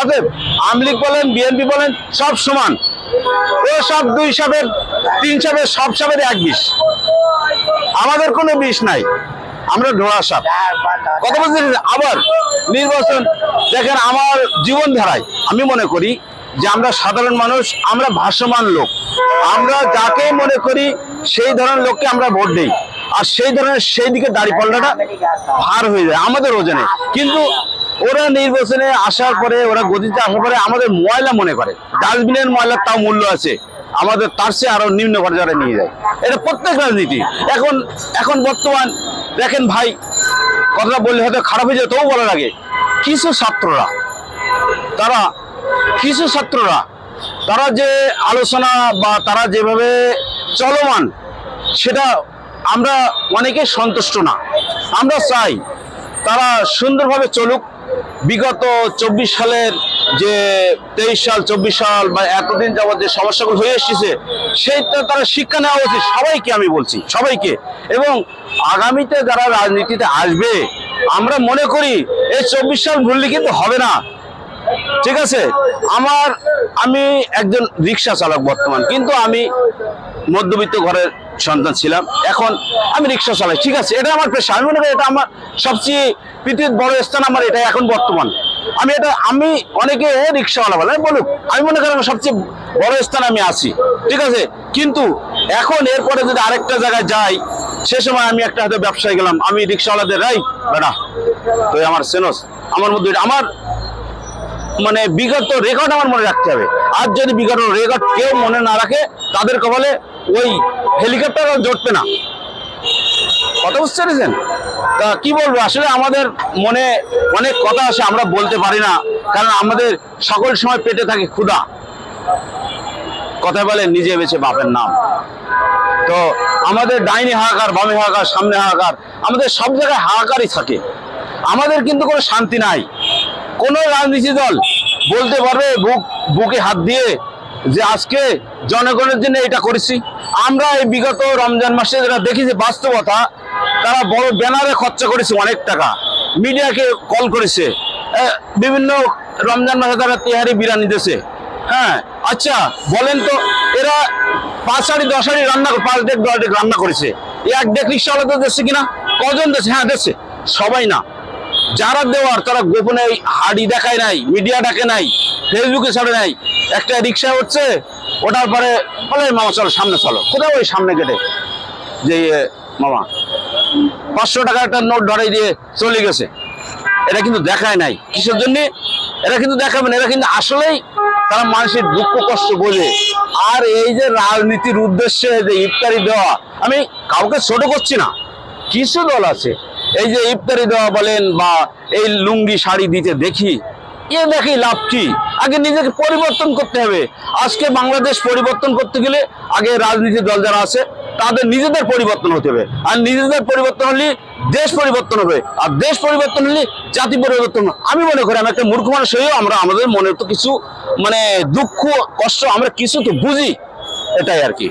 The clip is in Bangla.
অতএব আমলিগ বলেন, বিএনপি বলেন, সব সমান। ও সব দুই সাপের, তিন সাপের, সব সাপের এক বিষ। আমাদের কোনো বিষ নাই। আমরা ডোড়া সাপ। কত বলছি, আবার নির্বাচন, দেখেন আমার জীবনধারায় আমি মনে করি যে আমরা সাধারণ মানুষ, আমরা ভাসমান লোক। আমরা যাকে মনে করি সেই ধরনের লোককে আমরা ভোট দিই। আর সেই ধরনের, সেই দিকে দাড়ি পাল্লাটা ভার হয়ে যায়, আমাদের ওজনে। কিন্তু ওরা নির্বাচনে আসার পরে, ওরা গদিতে আসার পরে আমাদের ময়লা মনে করে। ডাস্টবিনের ময়লার তাও মূল্য আছে। আমাদের তার চেয়ে আরও নিম্ন পর্যায়ে নিয়ে যায়। এটা প্রত্যেক রাজনীতি। এখন এখন বর্তমান, দেখেন ভাই, কথাটা বললে হয়তো খারাপ হয়ে যায় তবু বলার লাগে কিছু ছাত্ররা, তারা, কিছু ছাত্ররা, তারা যে আলোচনা বা তারা যেভাবে চলমান, সেটা আমরা অনেকে সন্তুষ্ট না। আমরা চাই তারা সুন্দরভাবে চলুক বিগত চব্বিশ সালের যে তেইশ সাল, চব্বিশ সাল বা এতদিন যাবত যে সমস্যাগুলো হয়ে এসেছে, সেইটা তারা শিক্ষা নেওয়া উচিত। সবাইকে আমি বলছি, সবাইকে। এবং আগামীতে যারা রাজনীতিতে আসবে, আমরা মনে করি এই চব্বিশ সাল ভুললে কিন্তু হবে না। ঠিক আছে? আমার, আমি একজন রিক্সা চালক বর্তমান, কিন্তু আমি মধ্যবিত্ত ঘরের সন্তান ছিলাম। এখন আমি রিক্সা চালাই, ঠিক আছে? এটা আমার পেশা। আমি মনে করি এটা আমার সবচেয়ে পৃথিবীর বড় স্থান আমার এটা এখন বর্তমান। আমি এটা, আমি অনেকে রিক্সাওয়ালা বলে বলুক, আমি মনে করি সবচেয়ে বড় স্থানে আমি আছি, ঠিক আছে? কিন্তু এখন এরপরে যদি আরেকটা জায়গায় যাই, সে সময় আমি একটা হয়তো ব্যবসায় গেলাম, আমি রিক্সাওয়ালাদের রাই বেড়া তো আমার সেনস আমার মধ্যে, আমার মানে বিগত রেকর্ড আমার মনে রাখতে হবে। আর যদি বিগত রেকর্ড কেউ মনে না রাখে, তাদের কপালে ওই হেলিকপ্টার জটবে না। কথা বুঝতে পেরেছেন? তা কি বলব, আসলে আমাদের মনে অনেক কথা আছে, আমরা বলতে পারি না, কারণ আমাদের সকল সময় পেটে থাকে ক্ষুধা। কথা বলে, নিজে বেছে বাপের নাম। তো আমাদের ডাইনি হাহাকার, বামে হাহাকার, সামনে হাহাকার, আমাদের সব জায়গায় হাহাকারই থাকে। আমাদের কিন্তু কোনো শান্তি নাই। কোনো রাজনীতি দল বলতে পারবে বুক, বুকে হাত দিয়ে যে আজকে জনগণের জন্য এটা করেছি। আমরা এই বিগত রমজান মাসে যারা দেখি যে বাস্তবতা, তারা বড় ব্যানারে খরচা করেছে অনেক টাকা। মিডিয়াকে কল করেছে। বিভিন্ন রমজান মাসে তারা তেহারি বিরিয়ানি দিয়েছে। হ্যাঁ আচ্ছা বলেন তো, এরা পাঁচ হাড়ি দশ হাড়ি রান্না পাঁচ ডেক দশ ডেক রান্না করেছে। এক ডেক রিক্সাওয়ালা তো দিচ্ছে কিনা? কজন দিচ্ছে হ্যাঁ দিচ্ছে সবাই না। যারা দেওয়ার, তারা গোপনে হাড়ি দেখায় নাই মিডিয়া ডাকে নাই ফেসবুকে ছাড়ে নাই। একটা রিক্সা হচ্ছে ওটার পরে বলে, মামা, চলো, সামনে চলো। কোথাও ওই সামনে কেটে যে মামা, পাঁচশো টাকা একটা নোট ধরাই দিয়ে চলে গেছে। এটা কিন্তু দেখায় নাই। কিসের জন্য? এরা কিন্তু দেখাবে না। এরা কিন্তু আসলেই তারা মানুষের দুঃখ, কষ্ট বোঝে। আর এই যে রাজনীতির উদ্দেশ্যে যে ইফতারি দেওয়া, আমি কাউকে ছোট করছি না। কিছু দল আছে এই যে ইফতারি দেওয়া বলেন বা এই লুঙ্গি শাড়ি দিতে দেখি, এ দেখি লাভ কি? আগে নিজেকে পরিবর্তন করতে হবে। আজকে বাংলাদেশ পরিবর্তন করতে গেলে আগে রাজনীতি দল যারা আছে, তাদের নিজেদের পরিবর্তন হতে হবে। আর নিজেদের পরিবর্তন হলে দেশ পরিবর্তন হবে। আর দেশ পরিবর্তন হলে জাতি পরিবর্তন। আমি মনে করি, আমি একটা মূর্খ মানুষ হয়েও আমরা, আমাদের মনে তো কিছু মানে দুঃখ, কষ্ট, আমরা কিছু তো বুঝি। এটাই আর কি।